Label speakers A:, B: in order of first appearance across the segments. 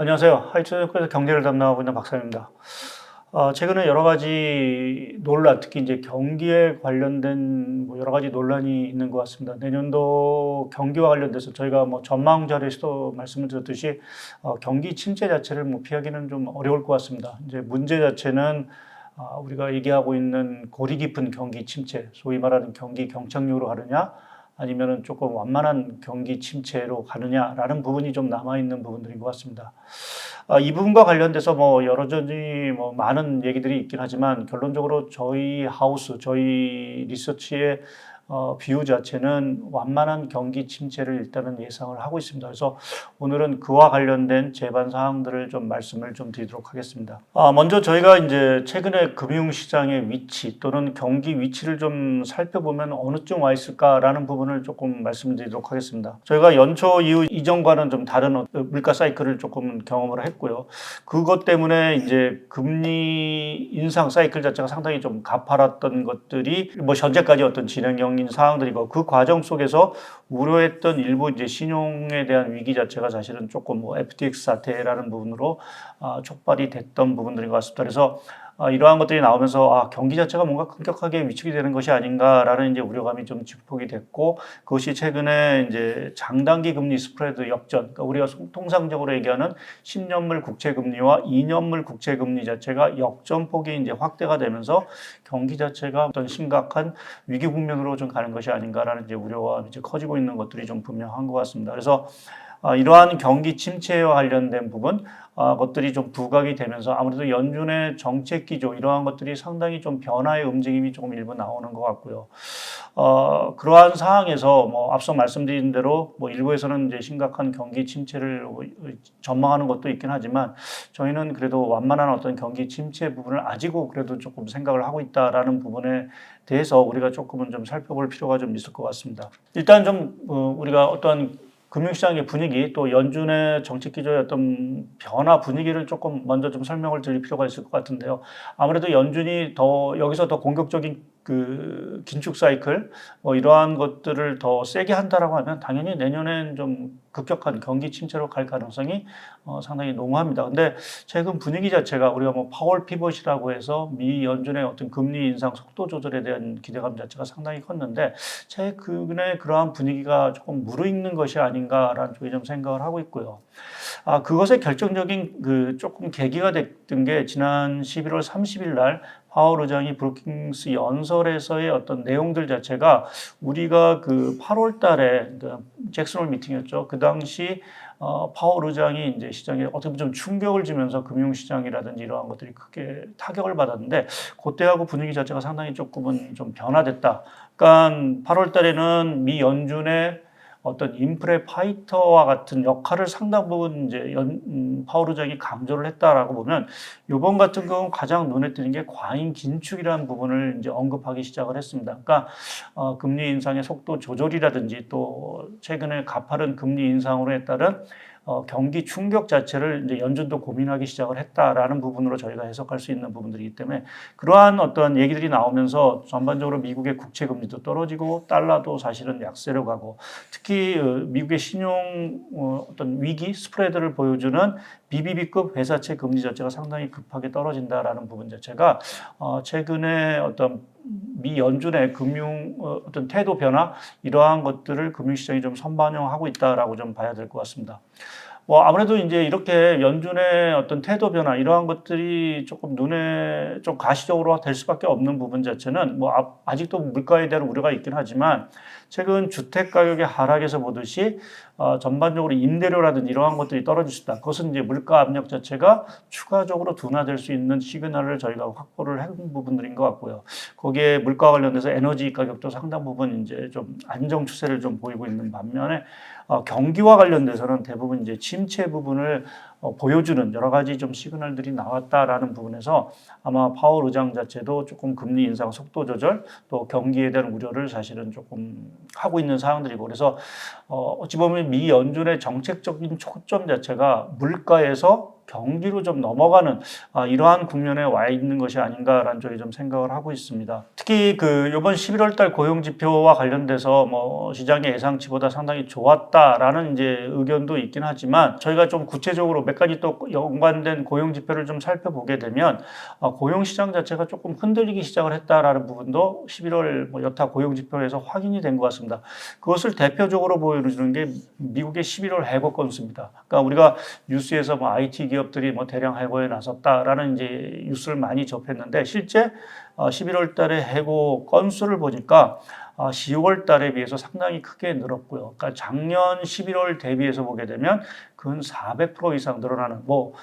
A: 안녕하세요. 하이트에서 경제를 담당하고 있는 박사입니다. 어, 최근에 여러 가지 논란, 특히 이제 경기에 관련된 뭐 여러 가지 논란이 있는 것 같습니다. 내년도 경기와 관련돼서 저희가 뭐 전망 자료에서도 말씀을 드렸듯이 어, 경기 침체 자체를 뭐 피하기는 좀 어려울 것 같습니다. 이제 문제 자체는 아, 우리가 얘기하고 있는 고리 깊은 경기 침체, 소위 말하는 경기 경착륙으로 가느냐, 아니면은 조금 완만한 경기 침체로 가느냐라는 부분이 좀 남아 있는 부분들인 것 같습니다. 아, 이 부분과 관련돼서 뭐 여러저니 뭐 많은 얘기들이 있긴 하지만 결론적으로 저희 하우스, 저희 리서치의 어, 비유 자체는 완만한 경기 침체를 일단은 예상을 하고 있습니다. 그래서 오늘은 그와 관련된 제반 사항들을 좀 말씀을 좀 드리도록 하겠습니다. 아, 먼저 저희가 이제 최근에 금융시장의 위치 또는 경기 위치를 좀 살펴보면 어느쯤 와 있을까라는 부분을 조금 말씀드리도록 하겠습니다. 저희가 연초 이후 이전과는 좀 다른 어- 물가 사이클을 조금 경험을 했고요. 그것 때문에 이제 금리 인상 사이클 자체가 상당히 좀 가파랐던 것들이 뭐 현재까지 어떤 진행형 인 사항들이고 그 과정 속에서 우려했던 일부 이제 신용에 대한 위기 자체가 사실은 조금 뭐 FTX 사태라는 부분으로 아, 촉발이 됐던 부분들인 것 같습니다. 그래서 아, 이러한 것들이 나오면서 아, 경기 자체가 뭔가 급격하게 위축이 되는 것이 아닌가라는 이제 우려감이 좀 증폭이 됐고 그것이 최근에 이제 장단기 금리 스프레드 역전, 그러니까 우리가 통상적으로 얘기하는 10년물 국채 금리와 2년물 국채 금리 자체가 역전폭이 이제 확대가 되면서 경기 자체가 어떤 심각한 위기 국면으로 좀 가는 것이 아닌가라는 이제 우려가 이제 커지고 있는 것들이 좀 분명한 것 같습니다. 그래서 아, 이러한 경기 침체와 관련된 부분 아, 것들이 좀 부각이 되면서 아무래도 연준의 정책 기조 이러한 것들이 상당히 좀 변화의 움직임이 조금 일부 나오는 것 같고요. 어, 그러한 상황에서 뭐 앞서 말씀드린 대로 뭐 일부에서는 이제 심각한 경기 침체를 전망하는 것도 있긴 하지만 저희는 그래도 완만한 어떤 경기 침체 부분을 아직은 그래도 조금 생각을 하고 있다라는 부분에 대해서 우리가 조금은 좀 살펴볼 필요가 좀 있을 것 같습니다. 일단 좀 어, 우리가 어떤 금융시장의 분위기 또 연준의 정책 기조의 어떤 변화 분위기를 조금 먼저 좀 설명을 드릴 필요가 있을 것 같은데요. 아무래도 연준이 더 여기서 더 공격적인 그 긴축 사이클 뭐 이러한 것들을 더 세게 한다라고 하면 당연히 내년엔 좀 급격한 경기 침체로 갈 가능성이 어, 상당히 농후합니다. 근데 최근 분위기 자체가 우리가 뭐 파월 피벗이라고 해서 미 연준의 어떤 금리 인상 속도 조절에 대한 기대감 자체가 상당히 컸는데 최근에 그러한 분위기가 조금 무르익는 것이 아닌가라는 쪽에 좀 생각을 하고 있고요. 아, 그것의 결정적인 그 조금 계기가 됐던 게 지난 11월 30일 날 파월 의장이 브루킹스 연설에서의 어떤 내용들 자체가 우리가 그 8월 달에 그 잭슨홀 미팅이었죠. 그 당시 어, 파월 의장이 이제 시장에 어떻게 보면 좀 충격을 주면서 금융시장이라든지 이러한 것들이 크게 타격을 받았는데 그때하고 분위기 자체가 상당히 조금은 좀 변화됐다. 그러니까 8월 달에는 미 연준의 어떤 인프레 파이터와 같은 역할을 상당 부분 이제 연, 음, 의장이 강조를 했다라고 보면 이번 같은 경우 가장 눈에 띄는 게 과잉 긴축이라는 부분을 이제 언급하기 시작을 했습니다. 그러니까 어, 금리 인상의 속도 조절이라든지 또 최근에 가파른 금리 인상으로 따른 어, 경기 충격 자체를 이제 연준도 고민하기 시작을 했다라는 부분으로 저희가 해석할 수 있는 부분들이기 때문에 그러한 어떤 얘기들이 나오면서 전반적으로 미국의 국채 금리도 떨어지고 달러도 사실은 약세로 가고 특히 어, 미국의 신용 어, 어떤 위기 스프레드를 보여주는 BBB급 회사채 금리 자체가 상당히 급하게 떨어진다라는 부분 자체가 어, 최근에 어떤 미 연준의 금융 어, 어떤 태도 변화 이러한 것들을 금융시장이 좀 선반영하고 있다라고 좀 봐야 될 것 같습니다. 뭐 아무래도 이제 이렇게 연준의 어떤 태도 변화 이러한 것들이 조금 눈에 좀 가시적으로 될 수밖에 없는 부분 자체는 뭐 아- 아직도 물가에 대한 우려가 있긴 하지만 최근 주택 가격의 하락에서 보듯이 어, 전반적으로 임대료라든지 이러한 것들이 떨어질 수 있다. 그것은 이제 물가 압력 자체가 추가적으로 둔화될 수 있는 시그널을 저희가 확보를 한 부분들인 것 같고요. 거기에 물가 관련돼서 에너지 가격도 상당 부분 이제 좀 안정 추세를 좀 보이고 있는 반면에 어, 경기와 관련돼서는 대부분 이제 침체 부분을 어, 보여주는 여러 가지 좀 시그널들이 나왔다라는 부분에서 아마 파월 의장 자체도 조금 금리 인상 속도 조절 또 경기에 대한 우려를 사실은 조금 하고 있는 상황들이고 그래서 어, 어찌 보면 미 연준의 정책적인 초점 자체가 물가에서 경기로 좀 넘어가는 아, 이러한 국면에 와 있는 것이 아닌가라는 쪽에 좀 생각을 하고 있습니다. 특히 그 이번 11월 달 고용 지표와 관련돼서 뭐 시장의 예상치보다 상당히 좋았다라는 이제 의견도 있긴 하지만 저희가 좀 구체적으로 몇 가지 또 연관된 고용 지표를 좀 살펴보게 되면 어, 고용 시장 자체가 조금 흔들리기 시작을 했다라는 부분도 11월 뭐 여타 고용 지표에서 확인이 된 것 같습니다. 그것을 대표적으로 보여주는 게 미국의 11월 해고 건수입니다. 그러니까 우리가 뉴스에서 뭐 IT 기업 들이 뭐 대량 해고에 나섰다라는 이제 뉴스를 많이 접했는데 실제 11월 달에 해고 건수를 보니까 10월 달에 비해서 상당히 크게 늘었고요. 그러니까 작년 11월 대비해서 보게 되면 근 400% 이상 늘어나는 뭐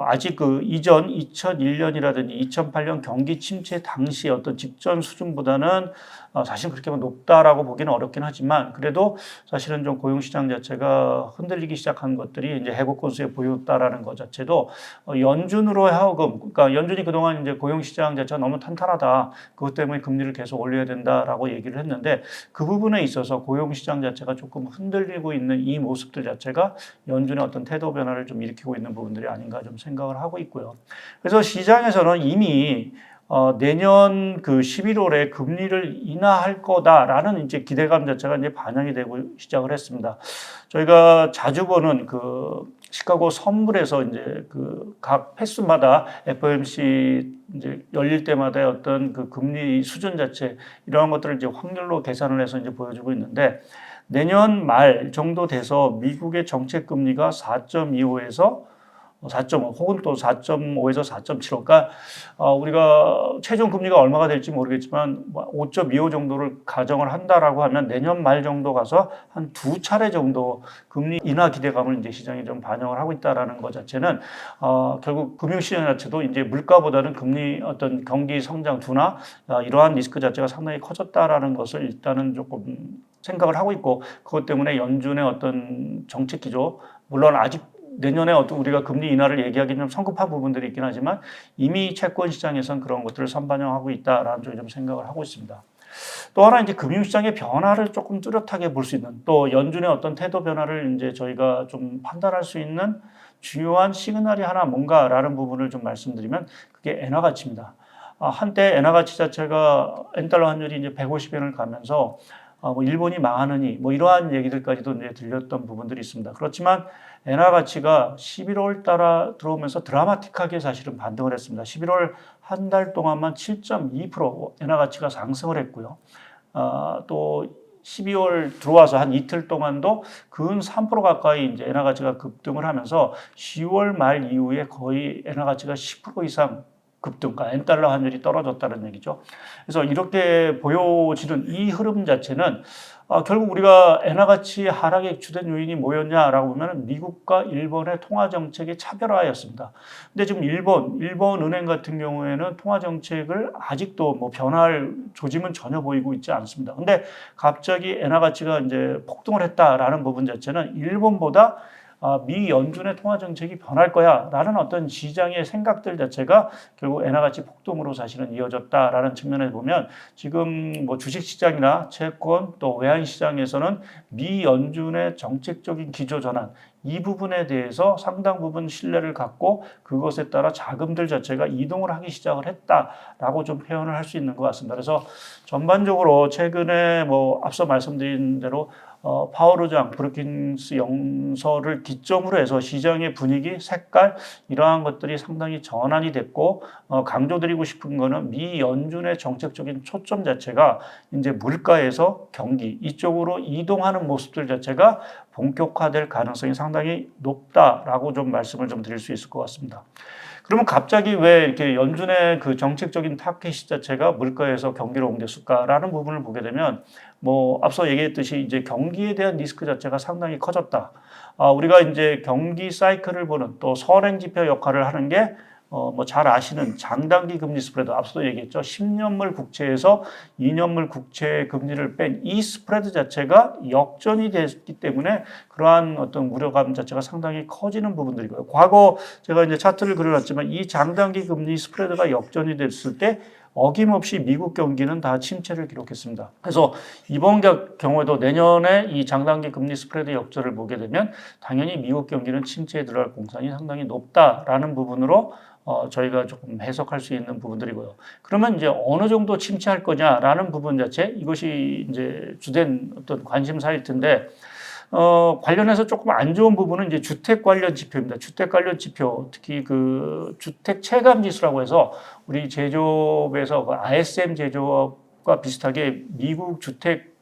A: 아직 그 이전 2001년이라든지 2008년 경기 침체 당시 어떤 직전 수준보다는 어, 사실 그렇게 높다라고 보기는 어렵긴 하지만 그래도 사실은 좀 고용 시장 자체가 흔들리기 시작한 것들이 이제 해고 건수에 보였다라는 것 자체도 어, 연준으로 하여금 그러니까 연준이 그동안 이제 고용 시장 자체가 너무 탄탄하다 그것 때문에 금리를 계속 올려야 된다라고 얘기를 했는데 그 부분에 있어서 고용 시장 자체가 조금 흔들리고 있는 이 모습들 자체가 연준의 어떤 태도 변화를 좀 일으키고 있는 부분들이 아닌가 좀 생각을 하고 있고요. 그래서 시장에서는 이미 어, 내년 그 11월에 금리를 인하할 거다라는 이제 기대감 자체가 이제 반영이 되고 시작을 했습니다. 저희가 자주 보는 그 시카고 선물에서 이제 그각 패스마다 FOMC 이제 열릴 때마다 어떤 그 금리 수준 자체 이러한 것들을 이제 확률로 계산을 해서 이제 보여주고 있는데 내년 말 정도 돼서 미국의 정책 금리가 4.25에서 4.5 혹은 또 4.5에서 4.75. 그러니까 어, 우리가 최종 금리가 얼마가 될지 모르겠지만 5.25뭐 정도를 가정을 한다라고 하면 내년 말 정도 가서 한 두 차례 정도 금리 인하 기대감을 이제 시장이 좀 반영을 하고 있다라는 것 자체는 어, 결국 금융 시장 자체도 이제 물가보다는 금리 어떤 경기 성장 둔화 어, 이러한 리스크 자체가 상당히 커졌다라는 것을 일단은 조금 생각을 하고 있고 그것 때문에 연준의 어떤 정책 기조 물론 아직 내년에 어떤 우리가 금리 인하를 얘기하기는 좀 성급한 부분들이 있긴 하지만 이미 채권 시장에선 그런 것들을 선반영하고 있다라는 쪽에 좀 생각을 하고 있습니다. 또 하나 이제 금융시장의 변화를 조금 뚜렷하게 볼 수 있는 또 연준의 어떤 태도 변화를 이제 저희가 좀 판단할 수 있는 중요한 시그널이 하나 뭔가라는 부분을 좀 말씀드리면 그게 엔화 가치입니다. 아, 한때 엔화 가치 자체가 엔달러 환율이 이제 150엔을 가면서 어, 뭐 일본이 망하느니 뭐 이러한 얘기들까지도 이제 들렸던 부분들이 있습니다. 그렇지만 엔화 가치가 11월 따라 들어오면서 드라마틱하게 사실은 반등을 했습니다. 11월 한 달 동안만 7.2% 엔화 가치가 상승을 했고요. 어, 또 12월 들어와서 한 이틀 동안도 근 3% 가까이 이제 엔화 가치가 급등을 하면서 10월 말 이후에 거의 엔화 가치가 10% 이상 급등, 그러니까 엔달러 환율이 떨어졌다는 얘기죠. 그래서 이렇게 보여지는 이 흐름 자체는 어, 결국 우리가 엔화 가치 하락의 주된 요인이 뭐였냐라고 보면 미국과 일본의 통화 정책의 차별화였습니다. 근데 지금 일본, 일본 은행 같은 경우에는 통화 정책을 아직도 뭐 변할 조짐은 전혀 보이고 있지 않습니다. 근데 갑자기 엔화 가치가 이제 폭등을 했다라는 부분 자체는 일본보다 아, 미 연준의 통화 정책이 변할 거야라는 어떤 시장의 생각들 자체가 결국 엔화 가치 폭등으로 사실은 이어졌다라는 측면에 보면 지금 뭐 주식 시장이나 채권 또 외환 시장에서는 미 연준의 정책적인 기조 전환 이 부분에 대해서 상당 부분 신뢰를 갖고 그것에 따라 자금들 자체가 이동을 하기 시작을 했다라고 좀 표현을 할 수 있는 것 같습니다. 그래서 전반적으로 최근에 뭐 앞서 말씀드린 대로 어, 파월 의장 브루킹스 영서를 기점으로 해서 시장의 분위기, 색깔 이러한 것들이 상당히 전환이 됐고 어, 강조드리고 싶은 거는 미 연준의 정책적인 초점 자체가 이제 물가에서 경기 이쪽으로 이동하는 모습들 자체가 본격화될 가능성이 상당히 높다라고 좀 말씀을 좀 드릴 수 있을 것 같습니다. 그러면 갑자기 왜 이렇게 연준의 그 정책적인 타켓 자체가 물가에서 경기로 옮겼을까라는 부분을 보게 되면 뭐 앞서 얘기했듯이 이제 경기에 대한 리스크 자체가 상당히 커졌다. 아, 우리가 이제 경기 사이클을 보는 또 선행 지표 역할을 하는 게 어, 뭐 잘 아시는 장단기 금리 스프레드 앞서도 얘기했죠. 10년물 국채에서 2년물 국채 금리를 뺀 이 스프레드 자체가 역전이 됐기 때문에 그러한 어떤 우려감 자체가 상당히 커지는 부분들이고요. 과거 제가 이제 차트를 그려놨지만 이 장단기 금리 스프레드가 역전이 됐을 때 어김없이 미국 경기는 다 침체를 기록했습니다. 그래서 이번 경우에도 내년에 이 장단기 금리 스프레드 역전을 보게 되면 당연히 미국 경기는 침체에 들어갈 공산이 상당히 높다라는 부분으로 어, 저희가 조금 해석할 수 있는 부분들이고요. 그러면 이제 어느 정도 침체할 거냐라는 부분 자체 이것이 이제 주된 어떤 관심사일 텐데 어, 관련해서 조금 안 좋은 부분은 이제 주택 관련 지표입니다. 주택 관련 지표, 특히 그 주택 체감 지수라고 해서 우리 제조업에서 그 ISM 제조업과 비슷하게 미국 주택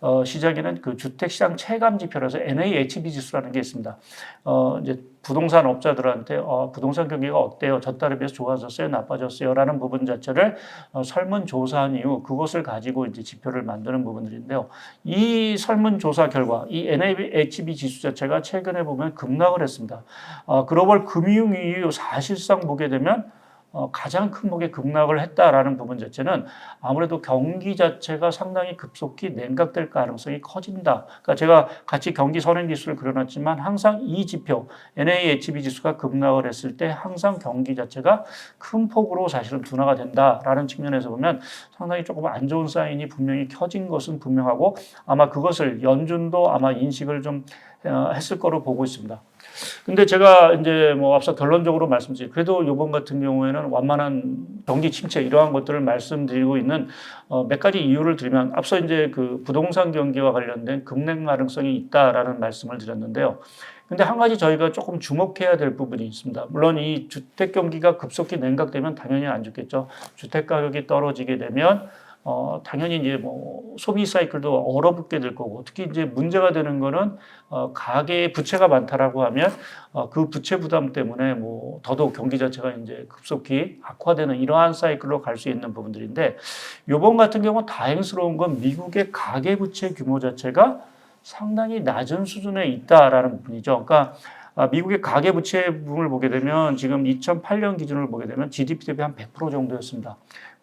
A: 어, 시장에는 그 주택시장 체감 지표라서 NAHB 지수라는 게 있습니다. 어, 이제 부동산 업자들한테 어, 부동산 경기가 어때요? 저달에 비해서 좋아졌어요? 나빠졌어요? 라는 부분 자체를 어, 설문조사한 이후 그것을 가지고 이제 지표를 만드는 부분들인데요. 이 설문조사 결과 이 NAHB 지수 자체가 최근에 보면 급락을 했습니다. 어, 글로벌 금융위기 사실상 보게 되면 어, 가장 큰 폭의 급락을 했다라는 부분 자체는 아무래도 경기 자체가 상당히 급속히 냉각될 가능성이 커진다. 그러니까 제가 같이 경기 선행 지수를 그려놨지만 항상 이 지표 NAHB 지수가 급락을 했을 때 항상 경기 자체가 큰 폭으로 사실은 둔화가 된다라는 측면에서 보면 상당히 조금 안 좋은 사인이 분명히 켜진 것은 분명하고 아마 그것을 연준도 아마 인식을 좀 어, 했을 거로 보고 있습니다. 근데 제가 이제 뭐 앞서 결론적으로 말씀드린 그래도 이번 같은 경우에는 완만한 경기 침체 이러한 것들을 말씀드리고 있는 어, 몇 가지 이유를 드리면 앞서 이제 그 부동산 경기와 관련된 급냉 가능성이 있다라는 말씀을 드렸는데요. 근데 한 가지 저희가 조금 주목해야 될 부분이 있습니다. 물론 이 주택 경기가 급속히 냉각되면 당연히 안 좋겠죠. 주택 가격이 떨어지게 되면 어, 당연히 이제 뭐 소비 사이클도 얼어붙게 될 거고 특히 이제 문제가 되는 거는 어, 가계에 부채가 많다라고 하면 어, 그 부채 부담 때문에 뭐 더더욱 경기 자체가 이제 급속히 악화되는 이러한 사이클로 갈 수 있는 부분들인데 요번 같은 경우 다행스러운 건 미국의 가계 부채 규모 자체가 상당히 낮은 수준에 있다라는 부분이죠. 그러니까 아, 미국의 가계 부채 부분을 보게 되면 지금 2008년 기준을 보게 되면 GDP 대비 한 100% 정도였습니다.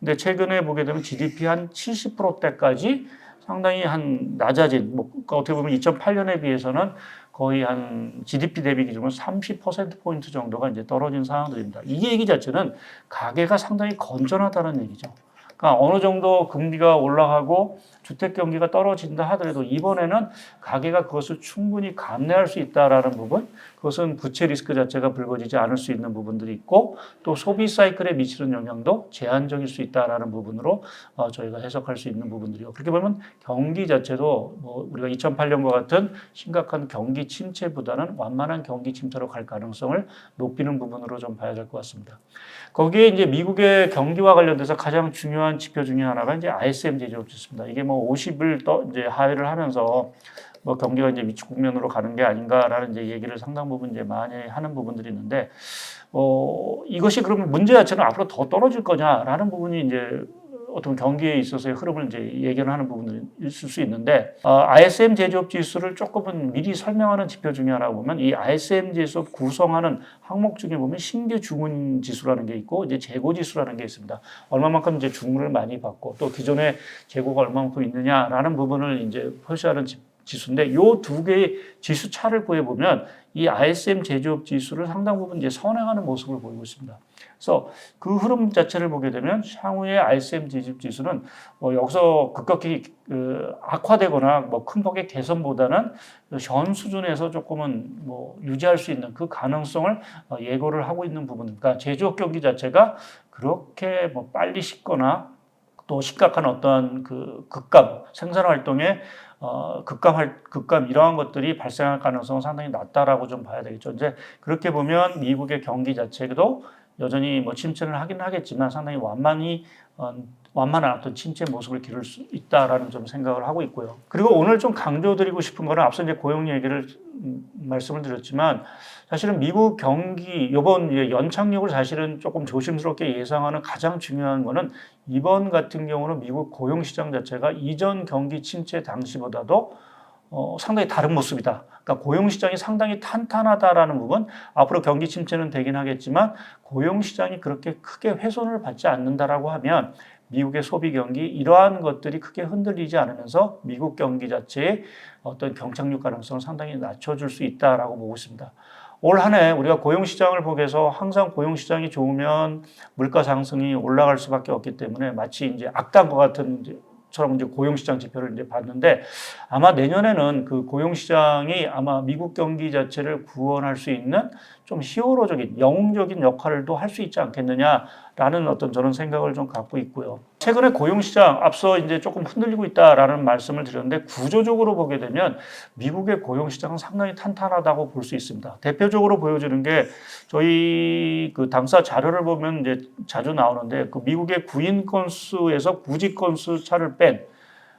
A: 근데 최근에 보게 되면 GDP 한 70%대까지 상당히 한 낮아진, 뭐 그러니까 어떻게 보면 2008년에 비해서는 거의 한 GDP 대비 기준으로 30%포인트 정도가 이제 떨어진 상황들입니다. 이 얘기 자체는 가계가 상당히 건전하다는 얘기죠. 그러니까 어느 정도 금리가 올라가고 주택 경기가 떨어진다 하더라도 이번에는 가계가 그것을 충분히 감내할 수 있다라는 부분, 그것은 부채 리스크 자체가 불거지지 않을 수 있는 부분들이 있고 또 소비 사이클에 미치는 영향도 제한적일 수 있다라는 부분으로 어, 저희가 해석할 수 있는 부분들이요. 그렇게 보면 경기 자체도 뭐 우리가 2008년과 같은 심각한 경기 침체보다는 완만한 경기 침체로 갈 가능성을 높이는 부분으로 좀 봐야 될 것 같습니다. 거기에 이제 미국의 경기와 관련돼서 가장 중요한 지표 중에 하나가 이제 ISM 제조업 지수입니다. 이게 뭐 50을 떠 이제 하회를 하면서 뭐 경기가 이제 위축 국면으로 가는 게 아닌가라는 이제 얘기를 상당 부분 이제 많이 하는 부분들이 있는데 어 이것이 그러면 문제 자체는 앞으로 더 떨어질 거냐라는 부분이 이제 어떤 경기에 있어서의 흐름을 이제 예견하는 부분들이 있을 수 있는데 어, ISM 제조업 지수를 조금은 미리 설명하는 지표 중에 하나가 보면 이 ISM 제조업 구성하는 항목 중에 보면 신규 주문 지수라는 게 있고 이제 재고 지수라는 게 있습니다. 얼마만큼 이제 주문을 많이 받고 또 기존에 재고가 얼마만큼 있느냐라는 부분을 이제 표시하는 지, 지수인데 요두 개의 지수 차를 구해보면 이 ISM 제조업 지수를 상당 부분 이제 선행하는 모습을 보이고 있습니다. 그래서 그 흐름 자체를 보게 되면 향후의 ISM 제조업 지수는 뭐 여기서 급격히 그 악화되거나 뭐 큰 폭의 개선보다는 현 수준에서 조금은 뭐 유지할 수 있는 그 가능성을 어, 예고를 하고 있는 부분. 그러니까 제조업 경기 자체가 그렇게 뭐 빨리 식거나 또 심각한 어떠한 그 급감 생산 활동에 어, 급감, 급감 이러한 것들이 발생할 가능성은 상당히 낮다라고 좀 봐야 되겠죠. 이제 그렇게 보면 미국의 경기 자체도 여전히 뭐 침체를 하긴 하겠지만 상당히 완만히 어, 완만한 어떤 침체 모습을 기를 수 있다라는 좀 생각을 하고 있고요. 그리고 오늘 좀 강조드리고 싶은 거는 앞서 이제 고용 얘기를 음, 말씀을 드렸지만 사실은 미국 경기 이번 연착륙을 사실은 조금 조심스럽게 예상하는 가장 중요한 거는 이번 같은 경우는 미국 고용 시장 자체가 이전 경기 침체 당시보다도 어, 상당히 다른 모습이다. 그러니까 고용 시장이 상당히 탄탄하다라는 부분, 앞으로 경기 침체는 되긴 하겠지만 고용 시장이 그렇게 크게 훼손을 받지 않는다라고 하면 미국의 소비 경기 이러한 것들이 크게 흔들리지 않으면서 미국 경기 자체의 어떤 경착륙 가능성을 상당히 낮춰줄 수 있다라고 보고 있습니다. 올 한 해 우리가 고용 시장을 보게서 항상 고용 시장이 좋으면 물가 상승이 올라갈 수밖에 없기 때문에 마치 이제 악당과 같은 처럼 이제 고용시장 지표를 이제 봤는데 아마 내년에는 그 고용시장이 아마 미국 경기 자체를 구원할 수 있는 좀 히어로적인 영웅적인 역할을 또 할 수 있지 않겠느냐 라는 어떤 저는 생각을 좀 갖고 있고요. 최근에 고용시장 앞서 이제 조금 흔들리고 있다라는 말씀을 드렸는데 구조적으로 보게 되면 미국의 고용시장은 상당히 탄탄하다고 볼 수 있습니다. 대표적으로 보여주는 게 저희 그 당사 자료를 보면 이제 자주 나오는데 그 미국의 구인 건수에서 구직 건수 차를 뺀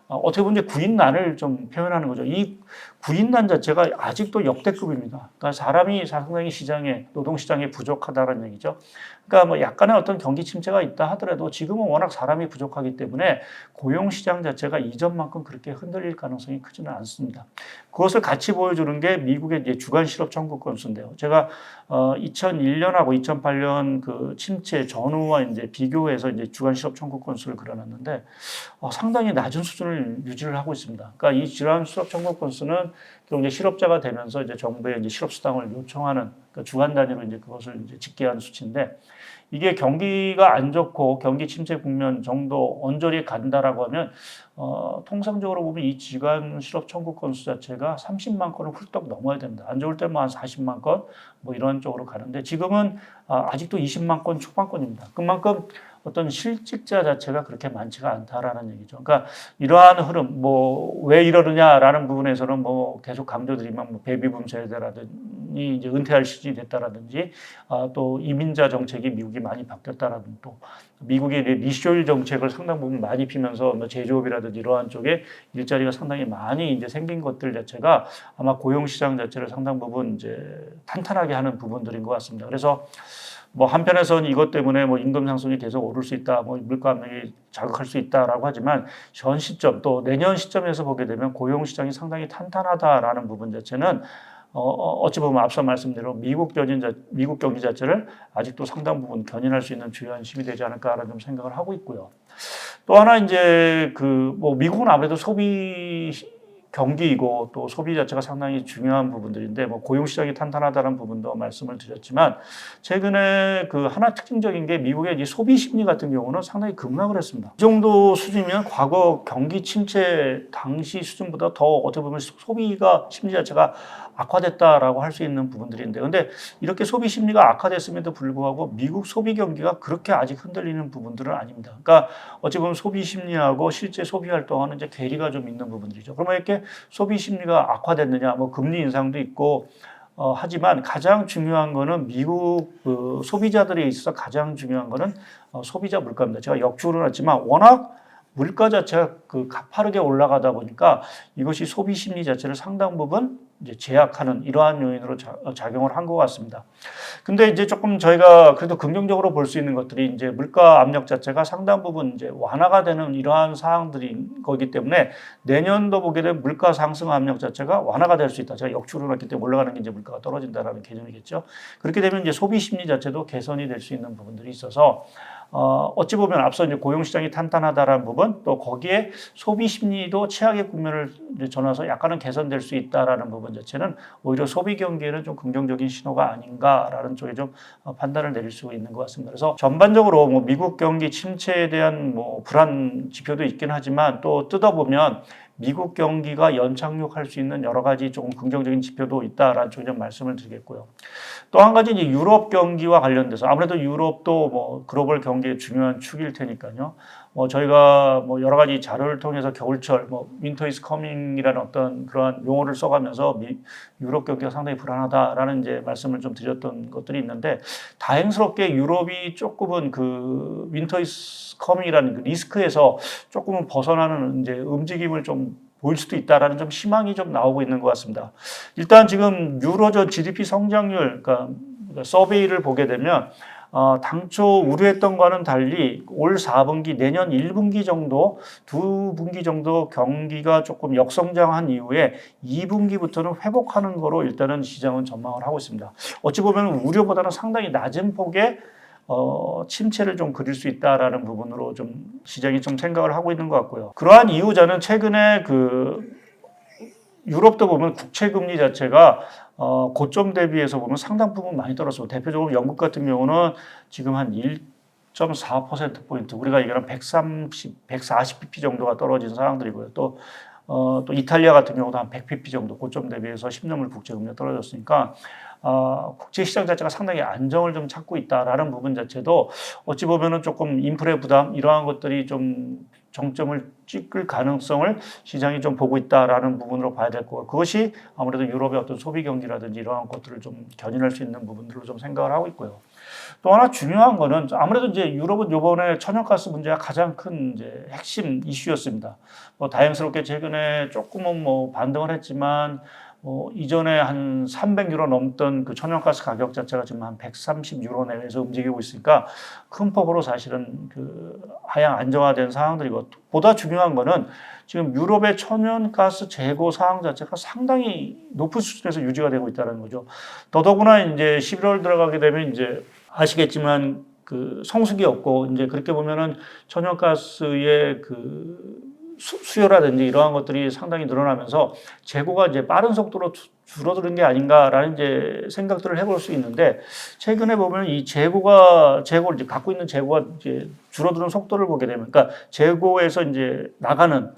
A: 어, 어떻게 보면 이제 구인난을 좀 표현하는 거죠. 이 구인난 자체가 아직도 역대급입니다. 그러니까 사람이 상당히 시장에 노동 시장에 부족하다는 얘기죠. 그러니까 뭐 약간의 어떤 경기 침체가 있다 하더라도 지금은 워낙 사람이 부족하기 때문에 고용 시장 자체가 이전만큼 그렇게 흔들릴 가능성이 크지는 않습니다. 그것을 같이 보여주는 게 미국의 이제 주간 실업 청구 건수인데요. 제가 어 2001년하고 2008년 그 침체 전후와 이제 비교해서 이제 주간 실업 청구 건수를 그려놨는데 어 상당히 낮은 수준을 유지를 하고 있습니다. 그러니까 이 주간 실업 청구 건수는 결국 이제 실업자가 되면서 이제 정부에 이제 실업 수당을 요청하는 그 주간 단위로 이제 그것을 이제 집계한 수치인데 이게 경기가 안 좋고 경기 침체 국면 정도 언저리에 간다라고 하면 어, 통상적으로 보면 이 주간 실업 청구 건수 자체가 30만 건을 훌떡 넘어야 됩니다. 안 좋을 때뭐한 40만 건 뭐 이런 쪽으로 가는데 지금은 아, 아직도 20만 건 초반권입니다. 그만큼 어떤 실직자 자체가 그렇게 많지가 않다라는 얘기죠. 그러니까 이러한 흐름, 뭐 왜 이러느냐라는 부분에서는 뭐 계속 강조드리면 뭐 베이비붐 세대라든지 이제 은퇴할 시즌이 됐다라든지 아, 또 이민자 정책이 미국이 많이 바뀌었다라든지 또 미국의 리쇼일 정책을 상당 부분 많이 피면서 뭐 제조업이라든지 이러한 쪽에 일자리가 상당히 많이 이제 생긴 것들 자체가 아마 고용 시장 자체를 상당 부분 이제 탄탄하게 하는 부분들인 것 같습니다. 그래서 뭐 한편에서는 이것 때문에 뭐 임금 상승이 계속 오를 수 있다, 뭐 물가 압력이 자극할 수 있다라고 하지만 현 시점 또 내년 시점에서 보게 되면 고용 시장이 상당히 탄탄하다라는 부분 자체는 어, 어찌 보면 앞서 말씀대로 미국 견인 자, 미국 경기 자체를 아직도 상당 부분 견인할 수 있는 주요한 힘이 되지 않을까라는 좀 생각을 하고 있고요. 또 하나 이제 그 뭐 미국은 아무래도 소비 경기이고 또 소비 자체가 상당히 중요한 부분들인데 뭐 고용 시장이 탄탄하다는 부분도 말씀을 드렸지만 최근에 그 하나 특징적인 게 미국의 이제 소비 심리 같은 경우는 상당히 급락을 했습니다. 이 정도 수준이면 과거 경기 침체 당시 수준보다 더 어떻게 보면 소비가 심리 자체가 악화됐다라고 할 수 있는 부분들인데 근데 이렇게 소비 심리가 악화됐음에도 불구하고 미국 소비 경기가 그렇게 아직 흔들리는 부분들은 아닙니다. 그러니까 어찌 보면 소비 심리하고 실제 소비 활동하는 이제 괴리가 좀 있는 부분들이죠. 그러면 이렇게 소비 심리가 악화됐느냐, 뭐 금리 인상도 있고 어, 하지만 가장 중요한 거는 미국 그 소비자들에 있어서 가장 중요한 거는 어, 소비자 물가입니다. 제가 역주로 했지만 워낙 물가 자체가 그 가파르게 올라가다 보니까 이것이 소비 심리 자체를 상당 부분 이제 제약하는 이러한 요인으로 자, 어, 작용을 한 것 같습니다. 근데 이제 조금 저희가 그래도 긍정적으로 볼 수 있는 것들이 이제 물가 압력 자체가 상당 부분 이제 완화가 되는 이러한 사항들인 거기 때문에 내년도 보게 되면 물가 상승 압력 자체가 완화가 될 수 있다. 제가 역추를 했기 때문에 올라가는 게 이제 물가가 떨어진다라는 개념이겠죠. 그렇게 되면 이제 소비 심리 자체도 개선이 될 수 있는 부분들이 있어서 어, 어찌 보면 앞서 이제 고용 시장이 탄탄하다라는 부분, 또 거기에 소비 심리도 최악의 국면을 전화서 약간은 개선될 수 있다라는 부분 자체는 오히려 소비 경기에는 좀 긍정적인 신호가 아닌가라는 쪽에 좀 어, 판단을 내릴 수 있는 것 같습니다. 그래서 전반적으로 뭐 미국 경기 침체에 대한 뭐 불안 지표도 있긴 하지만 또 뜯어보면 미국 경기가 연착륙할 수 있는 여러 가지 조금 긍정적인 지표도 있다라는 좀 말씀을 드리겠고요. 또 한 가지 이제 유럽 경기와 관련돼서 아무래도 유럽도 뭐 글로벌 경기의 중요한 축일 테니까요. 뭐 저희가 뭐 여러 가지 자료를 통해서 겨울철 뭐 윈터 이스 커밍이라는 어떤 그러한 용어를 써가면서 미, 유럽 경기가 상당히 불안하다라는 이제 말씀을 좀 드렸던 것들이 있는데 다행스럽게 유럽이 조금은 그 윈터 이스 커밍이라는 그 리스크에서 조금은 벗어나는 이제 움직임을 좀 보일 수도 있다라는 좀 희망이 좀 나오고 있는 것 같습니다. 일단 지금 유로존 GDP 성장률, 그러니까 서베이를 보게 되면 어, 당초 우려했던 거와는 달리 올 4분기, 내년 1분기 정도, 두 분기 정도 경기가 조금 역성장한 이후에 2분기부터는 회복하는 거로 일단은 시장은 전망을 하고 있습니다. 어찌 보면 우려보다는 상당히 낮은 폭의 어, 침체를 좀 그릴 수 있다라는 부분으로 좀 시장이 좀 생각을 하고 있는 것 같고요. 그러한 이후 저는 최근에 그 유럽도 보면 국채 금리 자체가 어, 고점 대비해서 보면 상당 부분 많이 떨어졌고 대표적으로 영국 같은 경우는 지금 한 1.4%포인트 우리가 얘기하는 130, 140bp 정도가 떨어진 상황들이고요. 또 어, 또 이탈리아 같은 경우도 한 100pp 정도 고점 대비해서 10년물 국제 금리가 떨어졌으니까 어, 국제 시장 자체가 상당히 안정을 좀 찾고 있다라는 부분 자체도 어찌 보면은 조금 인플레 부담 이러한 것들이 좀 정점을 찍을 가능성을 시장이 좀 보고 있다라는 부분으로 봐야 될 거고 그것이 아무래도 유럽의 어떤 소비 경기라든지 이러한 것들을 좀 견인할 수 있는 부분들로 좀 생각을 하고 있고요. 또 하나 중요한 거는 아무래도 이제 유럽은 요번에 천연가스 문제가 가장 큰 이제 핵심 이슈였습니다. 뭐 다행스럽게 최근에 조금은 뭐 반등을 했지만 뭐 이전에 한 300유로 넘던 그 천연가스 가격 자체가 지금 한 130유로 내외에서 움직이고 있으니까 큰 폭으로 사실은 그 하향 안정화된 상황들이고 보다 중요한 거는 지금 유럽의 천연가스 재고 상황 자체가 상당히 높은 수준에서 유지가 되고 있다는 거죠. 더더구나 이제 11월 들어가게 되면 이제 아시겠지만 그 성수기 없고 이제 그렇게 보면은 천연가스의 그 수- 수요라든지 이러한 것들이 상당히 늘어나면서 재고가 이제 빠른 속도로 주- 줄어드는 게 아닌가라는 이제 생각들을 해볼 수 있는데 최근에 보면 이 재고가 재고를 이제 갖고 있는 재고가 이제 줄어드는 속도를 보게 되면 그러니까 재고에서 이제 나가는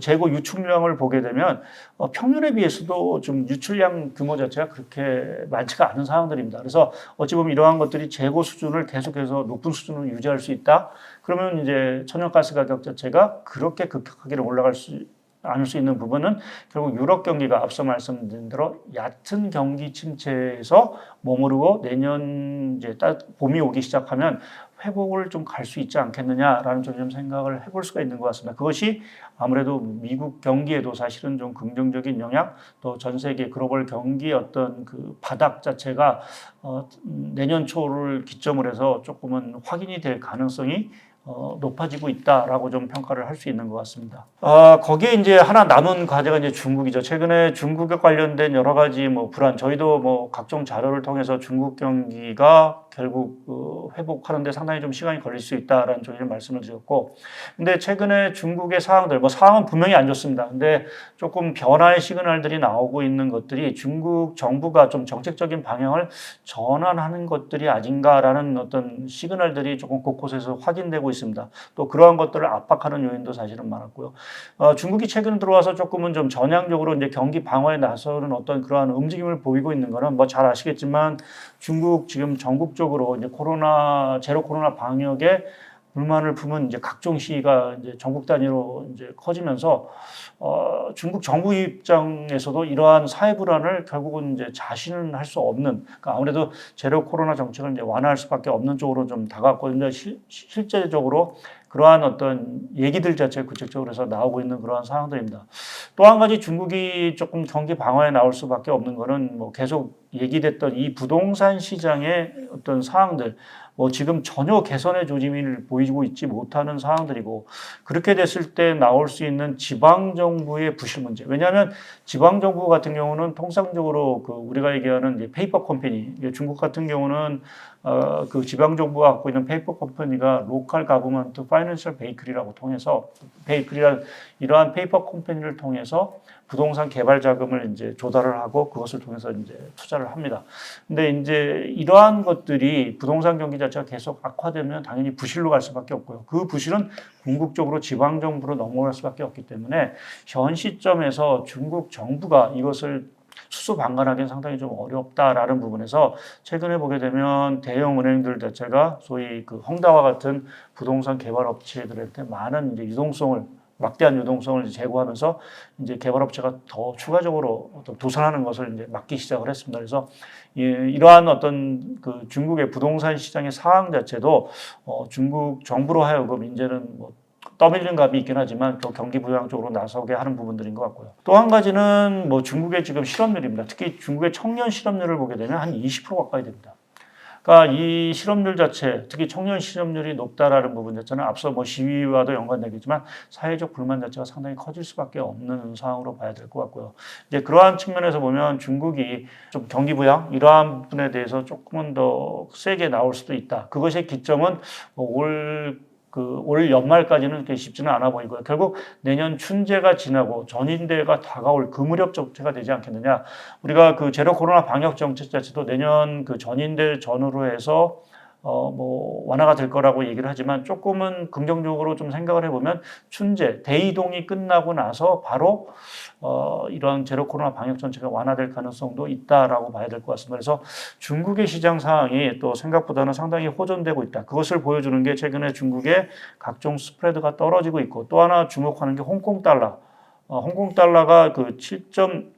A: 재고 유출량을 보게 되면 어, 평년에 비해서도 좀 유출량 규모 자체가 그렇게 많지가 않은 상황들입니다. 그래서 어찌 보면 이러한 것들이 재고 수준을 계속해서 높은 수준으로 유지할 수 있다. 그러면 이제 천연가스 가격 자체가 그렇게 급격하게 올라갈 수 않을 수 있는 부분은 결국 유럽 경기가 앞서 말씀드린 대로 얕은 경기 침체에서 머무르고 내년 이제 따- 봄이 오기 시작하면 회복을 좀 갈 수 있지 않겠느냐라는 좀, 좀 생각을 해볼 수가 있는 것 같습니다. 그것이 아무래도 미국 경기에도 사실은 좀 긍정적인 영향, 또 전 세계 글로벌 경기의 어떤 그 바닥 자체가 어, 음, 내년 초를 기점으로 해서 조금은 확인이 될 가능성이 어, 높아지고 있다라고 좀 평가를 할 수 있는 것 같습니다. 아, 거기에 이제 하나 남은 과제가 이제 중국이죠. 최근에 중국에 관련된 여러 가지 뭐 불안, 저희도 뭐 각종 자료를 통해서 중국 경기가 결국 그 회복하는데 상당히 좀 시간이 걸릴 수 있다라는 저희는 말씀을 드렸고, 근데 최근에 중국의 상황들, 뭐 상황은 분명히 안 좋습니다. 근데 조금 변화의 시그널들이 나오고 있는 것들이 중국 정부가 좀 정책적인 방향을 전환하는 것들이 아닌가라는 어떤 시그널들이 조금 곳곳에서 확인되고 있습니다. 또 그러한 것들을 압박하는 요인도 사실은 많았고요. 어, 중국이 최근 들어와서 조금은 좀 전향적으로 이제 경기 방어에 나서는 어떤 그러한 움직임을 보이고 있는 거는 뭐 잘 아시겠지만 중국 지금 전국적으로 이제 코로나 제로 코로나 방역에 불만을 품은 이제 각종 시위가 이제 전국 단위로 이제 커지면서 어, 중국 정부 입장에서도 이러한 사회 불안을 결국은 이제 자신은 할 수 없는 그러니까 아무래도 제로 코로나 정책을 이제 완화할 수밖에 없는 쪽으로 좀 다가왔거든요. 실, 실제적으로 그러한 어떤 얘기들 자체가 구체적으로 해서 나오고 있는 그러한 상황들입니다. 또 한 가지 중국이 조금 경기 방어에 나올 수밖에 없는 거는 뭐 계속 얘기됐던 이 부동산 시장의 어떤 상황들 뭐 지금 전혀 개선의 조짐을 보이고 있지 못하는 상황들이고 그렇게 됐을 때 나올 수 있는 지방 정부의 부실 문제. 왜냐하면 지방 정부 같은 경우는 통상적으로 그 우리가 얘기하는 페이퍼 컴퍼니, 중국 같은 경우는 어, 그 지방 정부가 갖고 있는 페이퍼 컴퍼니가 로컬 가버먼트 파이낸셜 베이커리라고 통해서 베이커리란 이러한 페이퍼 컴퍼니를 통해서 부동산 개발 자금을 이제 조달을 하고 그것을 통해서 이제 투자를 합니다. 근데 이제 이러한 것들이 부동산 경기 자체가 계속 악화되면 당연히 부실로 갈 수밖에 없고요. 그 부실은 궁극적으로 지방 정부로 넘어갈 수밖에 없기 때문에 현 시점에서 중국 정부가 이것을 수수방관하기는 상당히 좀 어렵다라는 부분에서 최근에 보게 되면 대형 은행들 자체가 소위 그 헝다와 같은 부동산 개발 업체들한테 많은 이제 유동성을 막대한 유동성을 제고하면서 이제 개발업체가 더 추가적으로 어떤 도산하는 것을 이제 막기 시작을 했습니다. 그래서 이, 이러한 어떤 그 중국의 부동산 시장의 상황 자체도 어, 중국 정부로 하여금 이제는 뭐 떠밀리는 감이 있긴 하지만 또 경기 부양 쪽으로 나서게 하는 부분들인 것 같고요. 또 한 가지는 뭐 중국의 지금 실업률입니다. 특히 중국의 청년 실업률을 보게 되면 한 20% 가까이 됩니다. 그러니까 이 실업률 자체, 특히 청년 실업률이 높다라는 부분 자체는 앞서 뭐 시위와도 연관되겠지만 사회적 불만 자체가 상당히 커질 수밖에 없는 상황으로 봐야 될 것 같고요. 이제 그러한 측면에서 보면 중국이 좀 경기 부양 이러한 부분에 대해서 조금은 더 세게 나올 수도 있다. 그것의 기점은 뭐올 그 올 연말까지는 그렇게 쉽지는 않아 보이고요. 결국 내년 춘제가 지나고 전인대가 다가올 그 무렵 정체가 되지 않겠느냐. 우리가 그 제로 코로나 방역 정책 자체도 내년 그 전인대 전후로 해서 어, 뭐 완화가 될 거라고 얘기를 하지만 조금은 긍정적으로 좀 생각을 해보면 춘제 대이동이 끝나고 나서 바로 어, 이런 제로 코로나 방역 정책가 완화될 가능성도 있다라고 봐야 될 것 같습니다. 그래서 중국의 시장 상황이 또 생각보다는 상당히 호전되고 있다. 그것을 보여주는 게 최근에 중국의 각종 스프레드가 떨어지고 있고 또 하나 주목하는 게 홍콩 달러. 어, 홍콩 달러가 그 7.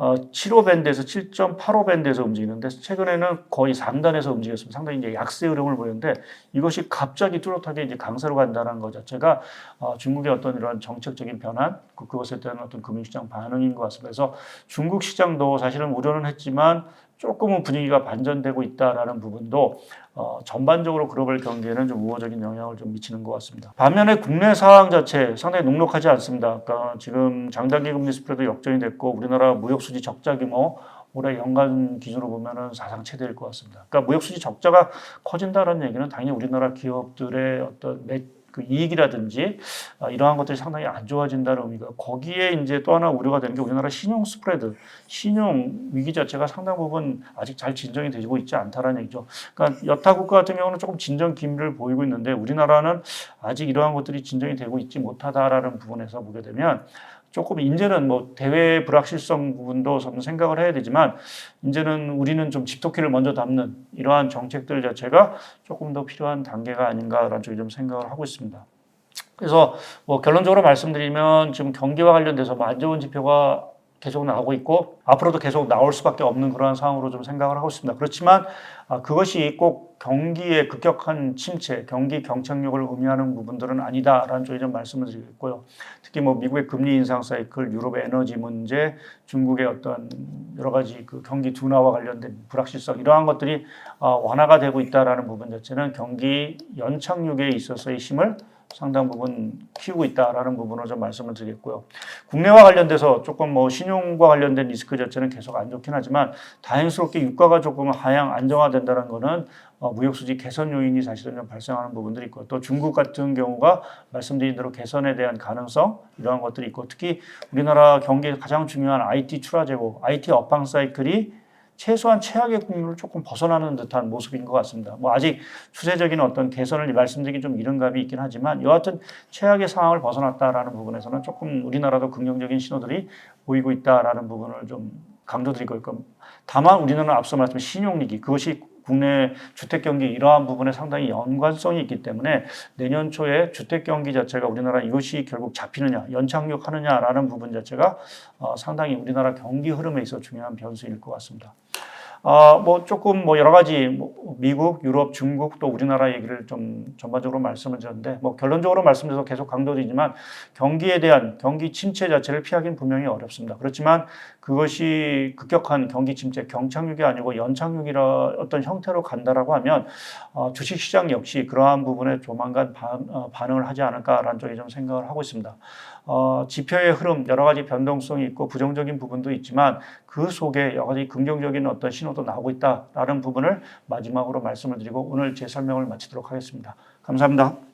A: 어, 75 밴드에서 7.85 밴드에서 움직이는데 최근에는 거의 상단에서 움직였습니다. 상당히 이제 약세 흐름을 보이는데 이것이 갑자기 뚜렷하게 이제 강세로 간다는 것 자체가 어, 중국의 어떤 이런 정책적인 변화 그, 그것에 대한 어떤 금융시장 반응인 것 같습니다. 그래서 중국 시장도 사실은 우려는 했지만 조금은 분위기가 반전되고 있다라는 부분도 어, 전반적으로 글로벌 경기에는 좀 우호적인 영향을 좀 미치는 것 같습니다. 반면에 국내 상황 자체 상당히 녹록하지 않습니다. 그러니까 지금 장단기 금리 스프레드 역전이 됐고 우리나라 무역 수지 적자 규모 올해 연간 기준으로 보면은 사상 최대일 것 같습니다. 그러니까 무역 수지 적자가 커진다는 얘기는 당연히 우리나라 기업들의 어떤 매, 그 이익이라든지 어, 이러한 것들이 상당히 안 좋아진다는 의미가 거기에 이제 또 하나 우려가 되는 게 우리나라 신용 스프레드, 신용 위기 자체가 상당 부분 아직 잘 진정이 되고 있지 않다라는 얘기죠. 그러니까 여타 국가 같은 경우는 조금 진정 기미를 보이고 있는데 우리나라는 아직 이러한 것들이 진정이 되고 있지 못하다라는 부분에서 보게 되면 조금 이제는 뭐 대외 불확실성 부분도 좀 생각을 해야 되지만 이제는 우리는 좀 집토끼를 먼저 담는 이러한 정책들 자체가 조금 더 필요한 단계가 아닌가라는 쪽에 좀 생각을 하고 있습니다. 그래서 뭐 결론적으로 말씀드리면 지금 경기와 관련돼서 뭐 안 좋은 지표가 계속 나오고 있고 앞으로도 계속 나올 수밖에 없는 그러한 상황으로 좀 생각을 하고 있습니다. 그렇지만 아, 그것이 꼭 경기의 급격한 침체, 경기 경착력을 의미하는 부분들은 아니다라는 쪽에 좀 말씀을 드리겠고요. 특히 뭐 미국의 금리 인상 사이클, 유럽의 에너지 문제, 중국의 어떤 여러 가지 그 경기 둔화와 관련된 불확실성 이러한 것들이 어, 완화가 되고 있다라는 부분 자체는 경기 연착륙에 있어서의 힘을 상당 부분 키우고 있다라는 부분을 좀 말씀을 드리겠고요. 국내와 관련돼서 조금 뭐 신용과 관련된 리스크 자체는 계속 안 좋긴 하지만 다행스럽게 유가가 조금 하향 안정화된다는 거는 어, 무역 수지 개선 요인이 사실은 좀 발생하는 부분들이 있고 또 중국 같은 경우가 말씀드린 대로 개선에 대한 가능성 이러한 것들이 있고 특히 우리나라 경기에 가장 중요한 IT 출하 재고, IT 업황 사이클이 최소한 최악의 국률을 조금 벗어나는 듯한 모습인 것 같습니다. 뭐 아직 추세적인 어떤 개선을 말씀드리기 좀 이른 감이 있긴 하지만 여하튼 최악의 상황을 벗어났다라는 부분에서는 조금 우리나라도 긍정적인 신호들이 보이고 있다라는 부분을 좀 강조드리고 있고 다만 우리나라는 앞서 말씀드린 신용위기 그것이 국내 주택 경기 이러한 부분에 상당히 연관성이 있기 때문에 내년 초에 주택 경기 자체가 우리나라 이것이 결국 잡히느냐 연착륙하느냐라는 부분 자체가 어, 상당히 우리나라 경기 흐름에 있어 중요한 변수일 것 같습니다. 어, 뭐 조금 뭐 여러 가지 뭐 미국, 유럽, 중국 또 우리나라 얘기를 좀 전반적으로 말씀을 드렸는데 뭐 결론적으로 말씀드려서 계속 강조드리지만 경기에 대한 경기 침체 자체를 피하기는 분명히 어렵습니다. 그렇지만 그것이 급격한 경기 침체, 경착륙이 아니고 연착륙이라 어떤 형태로 간다라고 하면 어, 주식시장 역시 그러한 부분에 조만간 반, 어, 반응을 하지 않을까라는 쪽에 좀 생각을 하고 있습니다. 어, 지표의 흐름 여러 가지 변동성이 있고 부정적인 부분도 있지만 그 속에 여러 가지 긍정적인 어떤 신호도 나오고 있다라는 부분을 마지막으로 말씀을 드리고 오늘 제 설명을 마치도록 하겠습니다. 감사합니다.